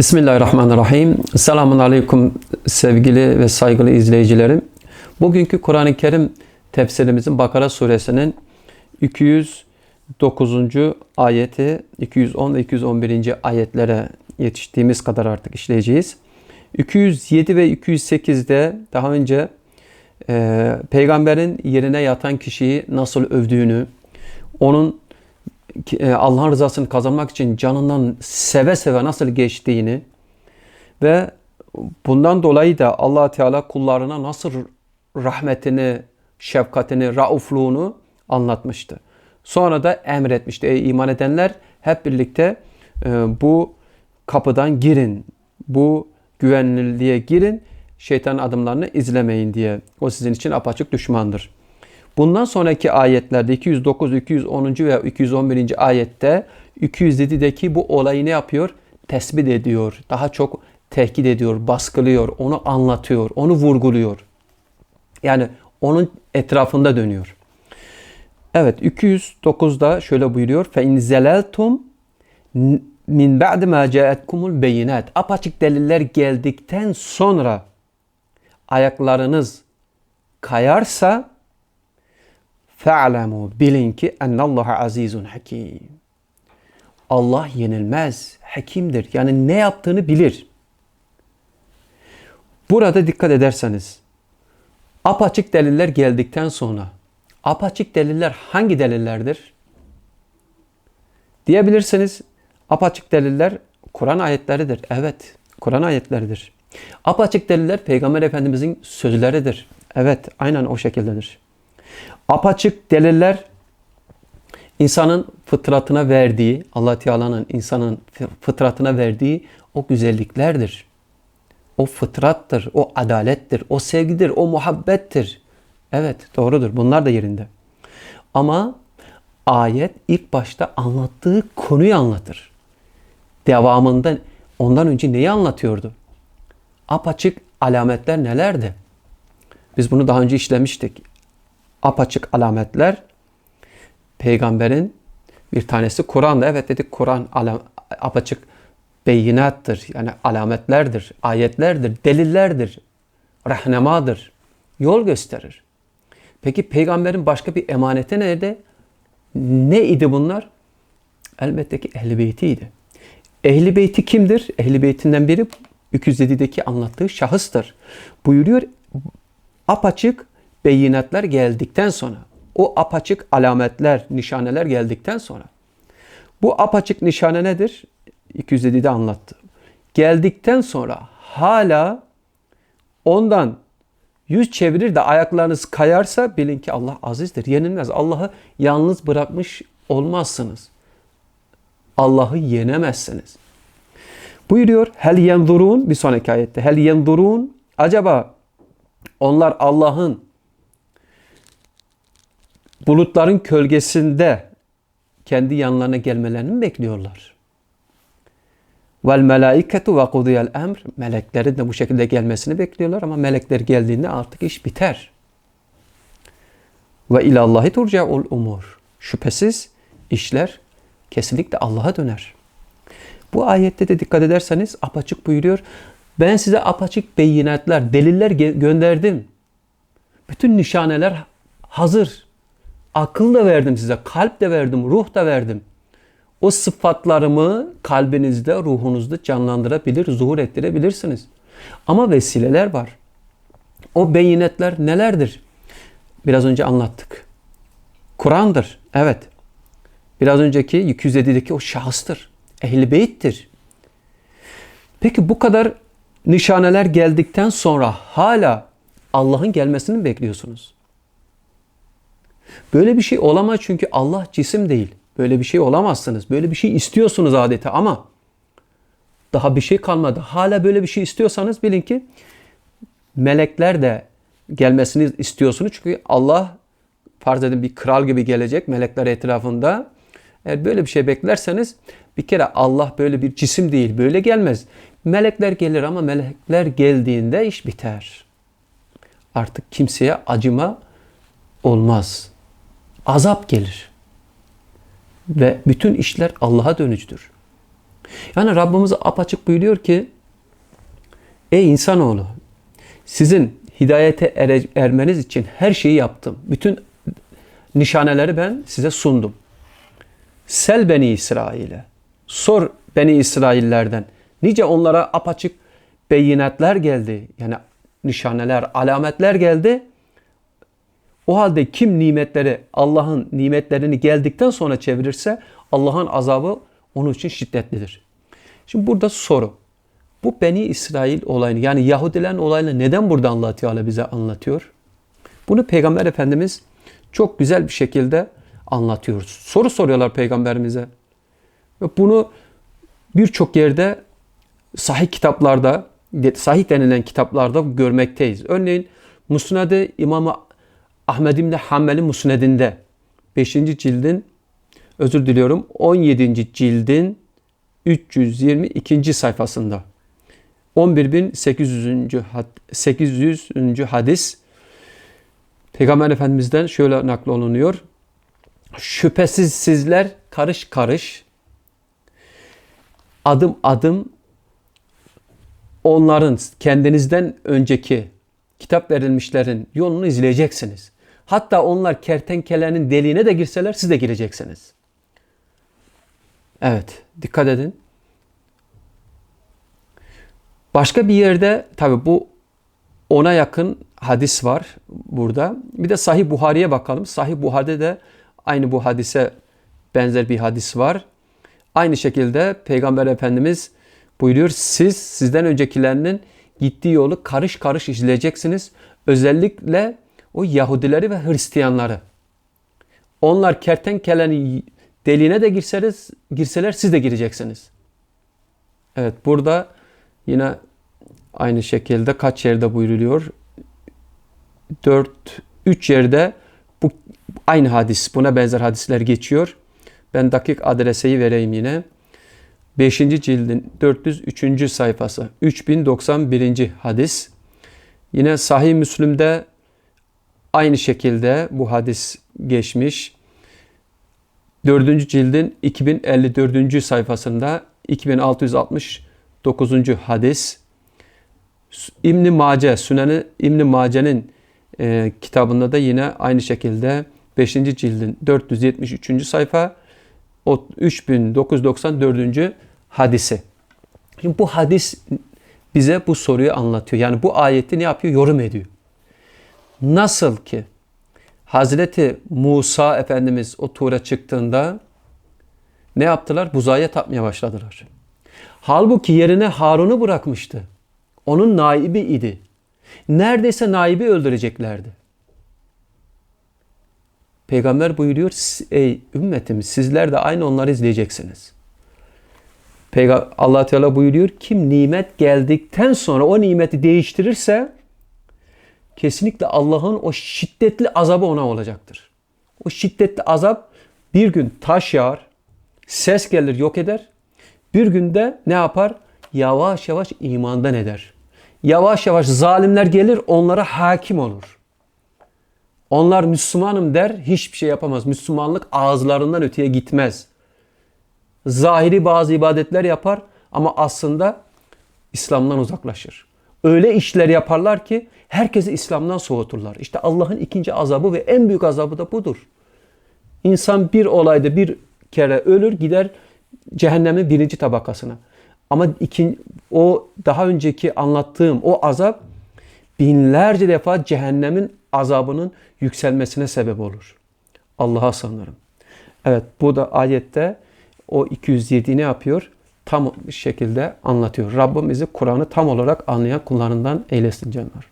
Bismillahirrahmanirrahim. Selamun Aleyküm sevgili ve saygılı izleyicilerim. Bugünkü Kur'an-ı Kerim tefsirimizin Bakara suresinin 209. ayeti, 210 ve 211. ayetlere yetiştiğimiz kadar artık işleyeceğiz. 207 ve 208'de daha önce e, peygamberin yerine yatan kişiyi nasıl övdüğünü, onun Allah'ın rızasını kazanmak için canından seve seve nasıl geçtiğini ve bundan dolayı da allah Teala kullarına nasıl rahmetini, şefkatini, raufluğunu anlatmıştı. Sonra da emretmişti. Ey iman edenler hep birlikte e, bu kapıdan girin. Bu güvenliliğe girin. Şeytan adımlarını izlemeyin diye. O sizin için apaçık düşmandır. Bundan sonraki ayetlerde 209, 210. ve 211. ayette 207'deki bu olayı ne yapıyor? Tespit ediyor. Daha çok tehdit ediyor, baskılıyor, onu anlatıyor, onu vurguluyor. Yani onun etrafında dönüyor. Evet 209'da şöyle buyuruyor. Fe in zeleltum min ba'd ma ca'atkumul beyinat. Apaçık deliller geldikten sonra ayaklarınız kayarsa fe'lemû bilin ki ennallaha azizun hakim. Allah yenilmez, hakimdir. Yani ne yaptığını bilir. Burada dikkat ederseniz apaçık deliller geldikten sonra apaçık deliller hangi delillerdir? Diyebilirsiniz apaçık deliller Kur'an ayetleridir. Evet, Kur'an ayetleridir. Apaçık deliller Peygamber Efendimizin sözleridir. Evet, aynen o şekildedir. Apaçık deliller insanın fıtratına verdiği, Allah Teala'nın insanın fıtratına verdiği o güzelliklerdir. O fıtrattır, o adalettir, o sevgidir, o muhabbettir. Evet, doğrudur. Bunlar da yerinde. Ama ayet ilk başta anlattığı konuyu anlatır. Devamında ondan önce neyi anlatıyordu? Apaçık alametler nelerdi? Biz bunu daha önce işlemiştik apaçık alametler peygamberin bir tanesi Kur'an'da. Evet dedik Kur'an apaçık beyinattır. Yani alametlerdir, ayetlerdir, delillerdir, rahnemadır. Yol gösterir. Peki peygamberin başka bir emaneti nerede? Ne idi bunlar? Elbette ki ehl beytiydi. Ehl beyti kimdir? Ehl beytinden biri 207'deki anlattığı şahıstır. Buyuruyor apaçık beyinatlar geldikten sonra, o apaçık alametler, nişaneler geldikten sonra, bu apaçık nişane nedir? 207'de anlattı. Geldikten sonra hala ondan yüz çevirir de ayaklarınız kayarsa bilin ki Allah azizdir, yenilmez. Allah'ı yalnız bırakmış olmazsınız. Allah'ı yenemezsiniz. Buyuruyor hel yenzurun bir sonraki ayette hel yenzurun acaba onlar Allah'ın bulutların kölgesinde kendi yanlarına gelmelerini mi bekliyorlar? Vel melaiketu ve kudiyel emr. Meleklerin de bu şekilde gelmesini bekliyorlar ama melekler geldiğinde artık iş biter. Ve ilallahi turcaul umur. Şüphesiz işler kesinlikle Allah'a döner. Bu ayette de dikkat ederseniz apaçık buyuruyor. Ben size apaçık beyinatlar, deliller gönderdim. Bütün nişaneler hazır. Akıl da verdim size, kalp de verdim, ruh da verdim. O sıfatlarımı kalbinizde, ruhunuzda canlandırabilir, zuhur ettirebilirsiniz. Ama vesileler var. O beyinetler nelerdir? Biraz önce anlattık. Kur'an'dır. Evet. Biraz önceki 207'deki o şahıstır. Ehl-i Beyt'tir. Peki bu kadar nişaneler geldikten sonra hala Allah'ın gelmesini mi bekliyorsunuz? Böyle bir şey olamaz çünkü Allah cisim değil. Böyle bir şey olamazsınız. Böyle bir şey istiyorsunuz adeta ama daha bir şey kalmadı. Hala böyle bir şey istiyorsanız bilin ki melekler de gelmesini istiyorsunuz. Çünkü Allah farz edin bir kral gibi gelecek melekler etrafında. Eğer böyle bir şey beklerseniz bir kere Allah böyle bir cisim değil. Böyle gelmez. Melekler gelir ama melekler geldiğinde iş biter. Artık kimseye acıma olmaz azap gelir. Ve bütün işler Allah'a dönücüdür. Yani Rabbimiz apaçık buyuruyor ki Ey insanoğlu sizin hidayete ere- ermeniz için her şeyi yaptım. Bütün nişaneleri ben size sundum. Sel beni İsrail'e. Sor beni İsraillerden. Nice onlara apaçık beyinatler geldi. Yani nişaneler, alametler geldi. O halde kim nimetleri, Allah'ın nimetlerini geldikten sonra çevirirse Allah'ın azabı onun için şiddetlidir. Şimdi burada soru. Bu Beni İsrail olayını yani Yahudilerin olayını neden burada Allah Teala bize anlatıyor? Bunu Peygamber Efendimiz çok güzel bir şekilde anlatıyor. Soru soruyorlar Peygamberimize. Ve bunu birçok yerde sahih kitaplarda, sahih denilen kitaplarda görmekteyiz. Örneğin Musnad-ı İmam Ahmed İbni Hanbel'in Musned'inde 5. cildin özür diliyorum 17. cildin 322. sayfasında 11.800. had- 800. hadis Peygamber Efendimiz'den şöyle naklolunuyor. Şüphesiz sizler karış karış adım adım onların kendinizden önceki kitap verilmişlerin yolunu izleyeceksiniz. Hatta onlar kertenkelenin deliğine de girseler siz de gireceksiniz. Evet, dikkat edin. Başka bir yerde tabi bu ona yakın hadis var burada. Bir de Sahih Buhari'ye bakalım. Sahih Buhari'de de aynı bu hadise benzer bir hadis var. Aynı şekilde Peygamber Efendimiz buyuruyor siz sizden öncekilerinin gittiği yolu karış karış izleyeceksiniz. Özellikle o Yahudileri ve Hristiyanları. Onlar kertenkelenin deliğine de girseniz, girseler siz de gireceksiniz. Evet burada yine aynı şekilde kaç yerde buyruluyor? 4 3 yerde bu aynı hadis buna benzer hadisler geçiyor. Ben dakik adreseyi vereyim yine. 5. cildin 403. sayfası 3091. hadis. Yine Sahih Müslim'de aynı şekilde bu hadis geçmiş. 4. cildin 2054. sayfasında 2669. hadis. İbn Mace, Süneni İbn Mace'nin e, kitabında da yine aynı şekilde 5. cildin 473. sayfa o 3994. hadisi. Şimdi bu hadis bize bu soruyu anlatıyor. Yani bu ayeti ne yapıyor? Yorum ediyor. Nasıl ki Hazreti Musa Efendimiz o tura çıktığında ne yaptılar? Buzaya tapmaya başladılar. Halbuki yerine Harun'u bırakmıştı. Onun naibi idi. Neredeyse naibi öldüreceklerdi. Peygamber buyuruyor, ey ümmetim sizler de aynı onları izleyeceksiniz. Allah Teala buyuruyor, kim nimet geldikten sonra o nimeti değiştirirse kesinlikle Allah'ın o şiddetli azabı ona olacaktır. O şiddetli azap bir gün taş yağar, ses gelir yok eder. Bir günde ne yapar? Yavaş yavaş imandan eder. Yavaş yavaş zalimler gelir onlara hakim olur. Onlar Müslümanım der hiçbir şey yapamaz. Müslümanlık ağızlarından öteye gitmez. Zahiri bazı ibadetler yapar ama aslında İslam'dan uzaklaşır. Öyle işler yaparlar ki herkesi İslam'dan soğuturlar. İşte Allah'ın ikinci azabı ve en büyük azabı da budur. İnsan bir olayda bir kere ölür gider cehennemin birinci tabakasına. Ama ikin, o daha önceki anlattığım o azap binlerce defa cehennemin azabının yükselmesine sebep olur. Allah'a sanırım. Evet bu da ayette o 207 ne yapıyor? Tam şekilde anlatıyor. Rabbim bizi Kur'an'ı tam olarak anlayan kullarından eylesin canlar.